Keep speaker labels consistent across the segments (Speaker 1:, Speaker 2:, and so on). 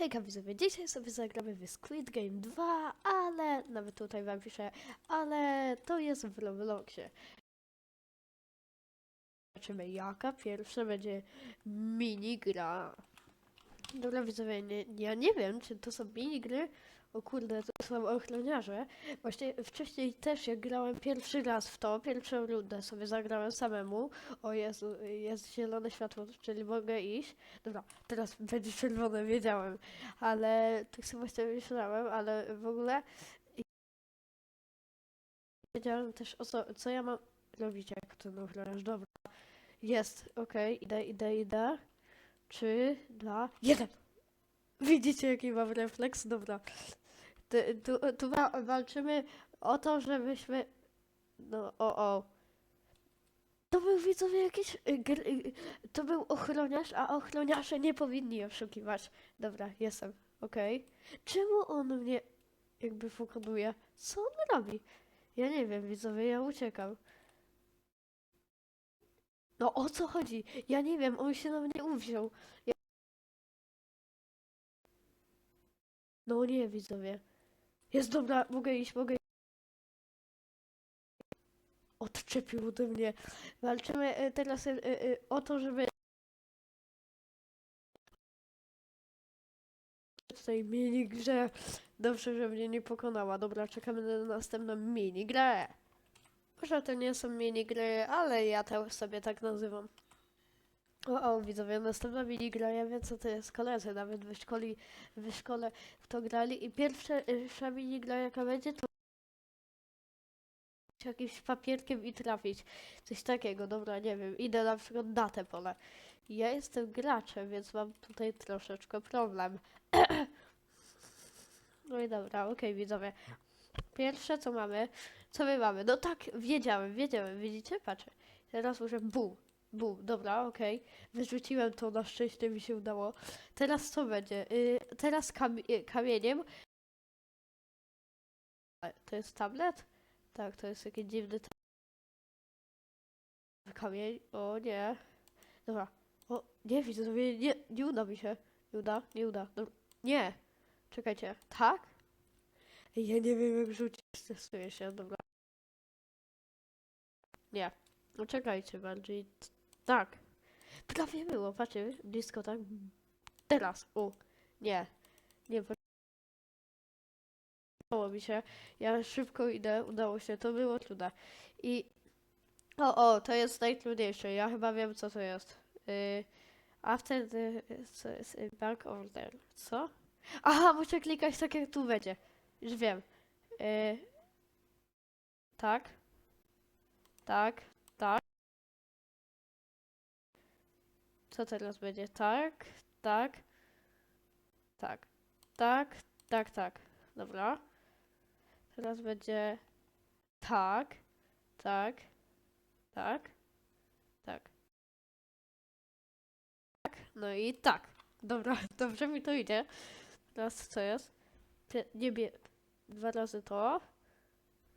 Speaker 1: Hejka widzowie, dzisiaj sobie zagramy w Squid Game 2, ale, nawet tutaj wam piszę, ale to jest w Robloxie. Zobaczymy jaka pierwsza będzie minigra. Dobra widzowie, nie, ja nie wiem czy to są minigry, o kurde, to są ochroniarze. Właśnie wcześniej też jak grałem pierwszy raz w to, pierwszą rundę sobie zagrałem samemu. O Jezu, jest zielone światło, czyli mogę iść. Dobra, teraz będzie czerwone, wiedziałem. Ale tak sobie właśnie myślałem, ale w ogóle wiedziałem też o co, co ja mam robić jak ten ochroniarz. Dobra, jest, okej, idę, idę, idę. Trzy, dwa, jeden. Widzicie jaki mam refleks? Dobra. Tu, tu, tu wa- walczymy o to, żebyśmy... No, o, o. To był widzowie jakiś... y, y, To był ochroniarz, a ochroniarze nie powinni oszukiwać. Dobra, jestem. Okej. Czemu on mnie jakby pokonuje? Co on robi? Ja nie wiem, widzowie, ja uciekam. No o co chodzi? Ja nie wiem, on się na mnie uwziął. Ja... No nie, widzowie. Jest dobra, mogę iść, mogę iść. Odczepił ode mnie. Walczymy e, teraz e, e, o to, żeby w tej minigrze dobrze, że mnie nie pokonała. Dobra, czekamy na następną minigrę. Może to nie są minigry, ale ja to sobie tak nazywam. O, o, widzowie, następna minigra, ja wiem co to jest, koledzy nawet w szkole, w szkole w to grali i pierwsza, pierwsza minigra jaka będzie to jakimś papierkiem i trafić. Coś takiego, dobra, nie wiem, idę na przykład na te pole. Ja jestem graczem, więc mam tutaj troszeczkę problem. No i dobra, okej, widzowie. Pierwsze co mamy, co my mamy? No tak, wiedziałem, wiedziałem, widzicie? Patrzę. Teraz muszę bum, bum, dobra, okej. Wyrzuciłem to, na szczęście mi się udało. Teraz co będzie? Y, teraz y, kamieniem. To jest tablet? Tak, to jest jakiś dziwny ta- kamień. O nie. Dobra. O, nie widzę, nie, nie uda mi się. Nie uda, nie uda. Dobra. Nie. Czekajcie. Tak? Ja nie wiem jak rzucić, testuję się, dobra. Nie. No czekajcie bardziej. Tak. Prawie było, patrzcie, blisko tak. Teraz, o. Nie. Nie, udało mi się. Ja szybko idę, udało się, to było trudne. I... O, o, to jest najtrudniejsze, ja chyba wiem co to jest. Y... After the... co jest? Back order. Co? Aha, muszę klikać tak jak tu będzie. Już wiem. Y... Tak. Tak. Co teraz będzie? Tak. Tak. Tak. Tak. Tak, tak. Dobra. Teraz będzie tak, tak, tak, tak. Tak, no i tak. Dobra, dobrze mi to idzie. Teraz co jest? Niebie... Dwa razy to.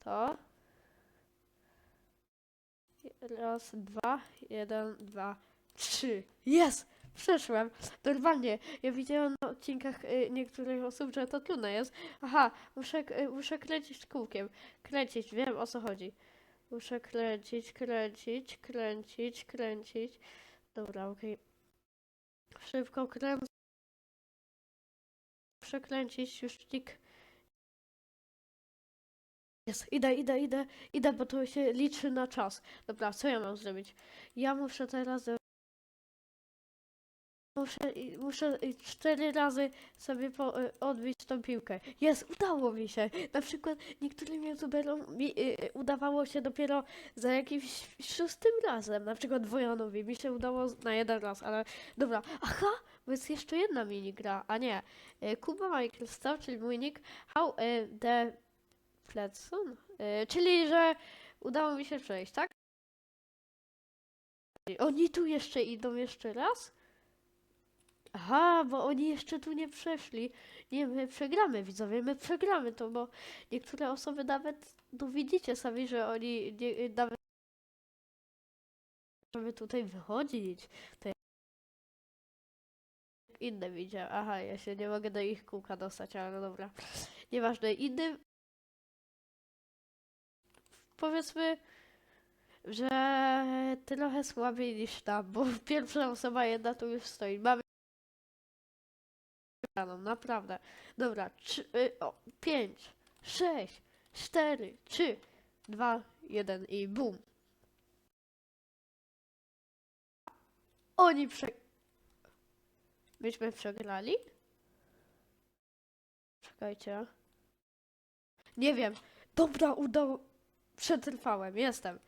Speaker 1: To. Raz, dwa, jeden, dwa, trzy. Jest! Przeszłem. Normalnie. Ja widziałem na odcinkach y, niektórych osób, że to trudne jest. Aha, muszę, y, muszę kręcić kółkiem. Kręcić, wiem o co chodzi. Muszę kręcić, kręcić, kręcić, kręcić. Dobra, okej. Szybko kręcę. Muszę kręcić, już tik. Jest, idę, idę, idę, idę, bo to się liczy na czas. Dobra, co ja mam zrobić? Ja muszę teraz... Muszę, muszę cztery razy sobie po, y, odbić tą piłkę. Jest, udało mi się. Na przykład niektórym youtuberom mi, y, udawało się dopiero za jakimś szóstym razem. Na przykład Wojanowi mi się udało na jeden raz, ale dobra. Aha, bo jest jeszcze jedna minigra, a nie. Y, Kuba Microsoft, czyli mój nick, how the Fletson, czyli że udało mi się przejść, tak? Oni tu jeszcze idą jeszcze raz? Aha, bo oni jeszcze tu nie przeszli. Nie, my przegramy, widzowie, my przegramy to, bo niektóre osoby nawet, no widzicie sami, że oni nie, nawet żeby tutaj wychodzić. To ja- inne widział. Aha, ja się nie mogę do ich kółka dostać, ale no dobra. Nieważne, inny... Powiedzmy, że trochę słabiej niż tam, bo pierwsza osoba jedna tu już stoi. Mamy wygraną, naprawdę. Dobra, trzy, y, o, pięć, sześć, cztery, trzy, dwa, jeden i bum. Oni prze... Myśmy przegrali? Czekajcie. Nie wiem. Dobra, udało... Przetrwałem, jestem.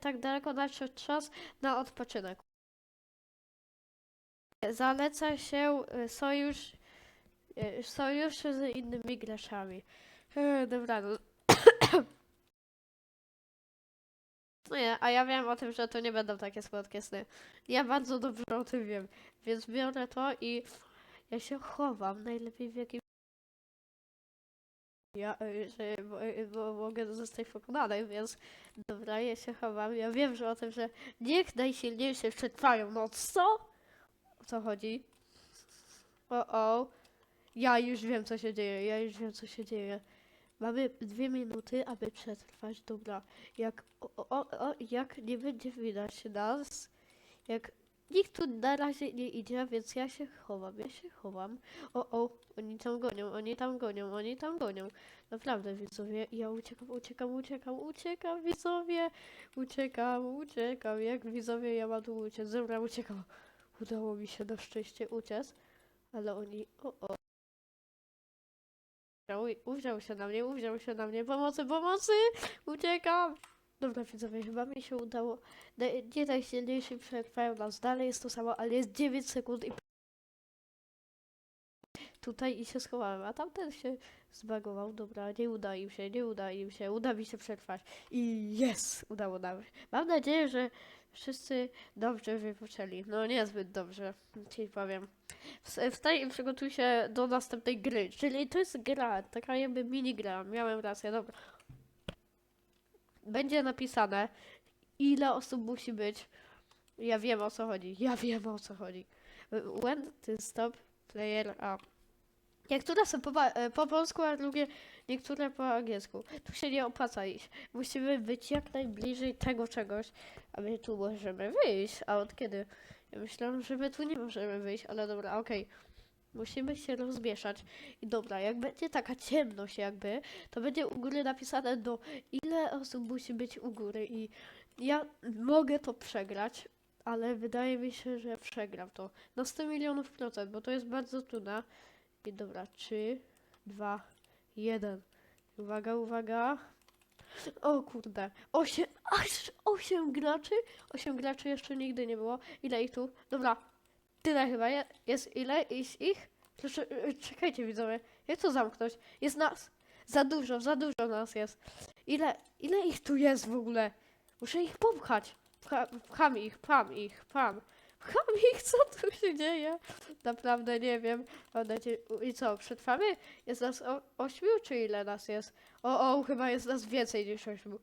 Speaker 1: Tak daleko nadszedł czas na odpoczynek. Zaleca się y, sojusz, y, sojusz z innymi graczami. E, Dobra, no. No nie, a ja wiem o tym, że to nie będą takie słodkie sny. Ja bardzo dobrze o tym wiem, więc biorę to i ja się chowam najlepiej w jakimś... Ja, y, że, bo, bo mogę zostać pokonany, więc dobra, ja się chowam. Ja wiem, że o tym, że niech najsilniejsi przetrwają. No co? Co chodzi? O, o. Ja już wiem, co się dzieje. Ja już wiem, co się dzieje. Mamy dwie minuty, aby przetrwać. Dobra. Jak, o, o, o, jak nie będzie widać nas, jak nikt tu na razie nie idzie, więc ja się chowam, ja się chowam. O, o, oni tam gonią, oni tam gonią, oni tam gonią. Naprawdę, widzowie, ja uciekam, uciekam, uciekam, uciekam, widzowie. Uciekam, uciekam, jak widzowie ja mam tu uciec. Dobra, uciekam. Udało mi się na szczęście uciec, ale oni, o, o. Uwziął- się na mnie, uwziął się na mnie, pomocy, pomocy! Uciekam! Dobra, widzowie, chyba mi się udało. Nie najsilniejsi przetrwają nas dalej, jest to samo, ale jest 9 sekund i tutaj i się schowałem, a tamten się zbagował. Dobra, nie uda im się, nie uda im się, uda mi się przetrwać. I jest! Udało nam się. Mam nadzieję, że wszyscy dobrze wypoczęli. No niezbyt dobrze, ci powiem. Wstań i przygotuj się do następnej gry. Czyli to jest gra, taka jakby mini gra. Miałem rację, dobra. Będzie napisane, ile osób musi być. Ja wiem o co chodzi. Ja wiem o co chodzi. When to stop player up. Niektóre są po, po polsku, a drugie niektóre po angielsku. Tu się nie opłaca iść. Musimy być jak najbliżej tego czegoś, a my tu możemy wyjść. A od kiedy? Ja myślałam, że my tu nie możemy wyjść, ale dobra, okej. Musimy się rozmieszać. I dobra, jak będzie taka ciemność jakby, to będzie u góry napisane do ile osób musi być u góry i ja mogę to przegrać, ale wydaje mi się, że przegram to na 100 milionów procent, bo to jest bardzo trudne. I dobra, 3, 2, 1. Uwaga, uwaga. O kurde, 8, aż 8 graczy? 8 graczy jeszcze nigdy nie było. Ile ich tu? Dobra, tyle chyba je, jest. Ile jest ich? Y, czekajcie widzowie, jak to zamknąć? Jest nas. Za dużo, za dużo nas jest. Ile, ile ich tu jest w ogóle? Muszę ich popchać. Pcha, pcham ich, pcham ich, pcham. Pcham ich, co tu się dzieje? Naprawdę nie wiem. I co, przetrwamy? Jest nas o, ośmiu, czy ile nas jest? O, o, chyba jest nas więcej niż ośmiu.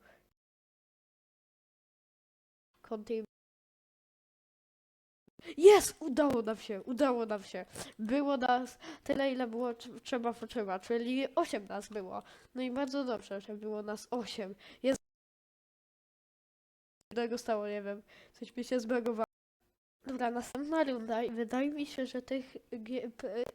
Speaker 1: Continue. Jest! Udało nam się, udało nam się. Było nas tyle, ile było tr- trzeba potrzeba, czyli 8 nas było. No i bardzo dobrze, że było nas 8. Jest... Jednego stało, nie wiem. Coś mi się zbagowało. Dobra, następna runda i wydaje mi się, że tych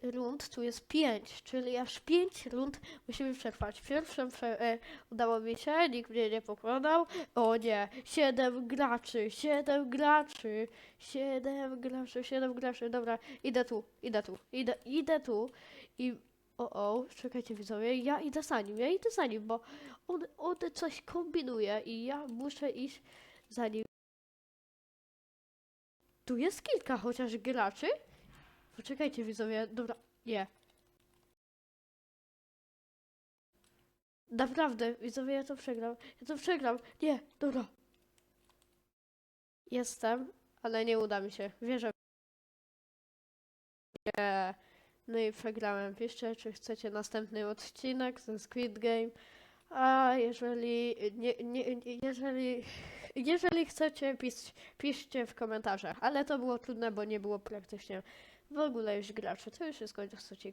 Speaker 1: rund tu jest 5, czyli aż 5 rund musimy przetrwać. Pierwszą prze e, udało mi się, nikt mnie nie pokonał. O nie, 7 graczy, 7 graczy, 7 graczy, 7 graczy. Dobra, idę tu, idę tu, idę, idę tu i o, o, czekajcie widzowie, ja idę za nim, ja idę za nim, bo on, on coś kombinuje i ja muszę iść za nim. Tu jest kilka chociaż graczy? Poczekajcie widzowie, dobra, nie. Naprawdę, widzowie, ja to przegram. Ja to przegram. Nie, dobra. Jestem, ale nie uda mi się. Wierzę. Nie. No i przegrałem. Piszcie, czy chcecie następny odcinek ze Squid Game. A jeżeli nie, nie, jeżeli Jeżeli chcecie, pis, piszcie w komentarzach, ale to było trudne, bo nie było praktycznie w ogóle już graczy. To już jest koniec odcinka.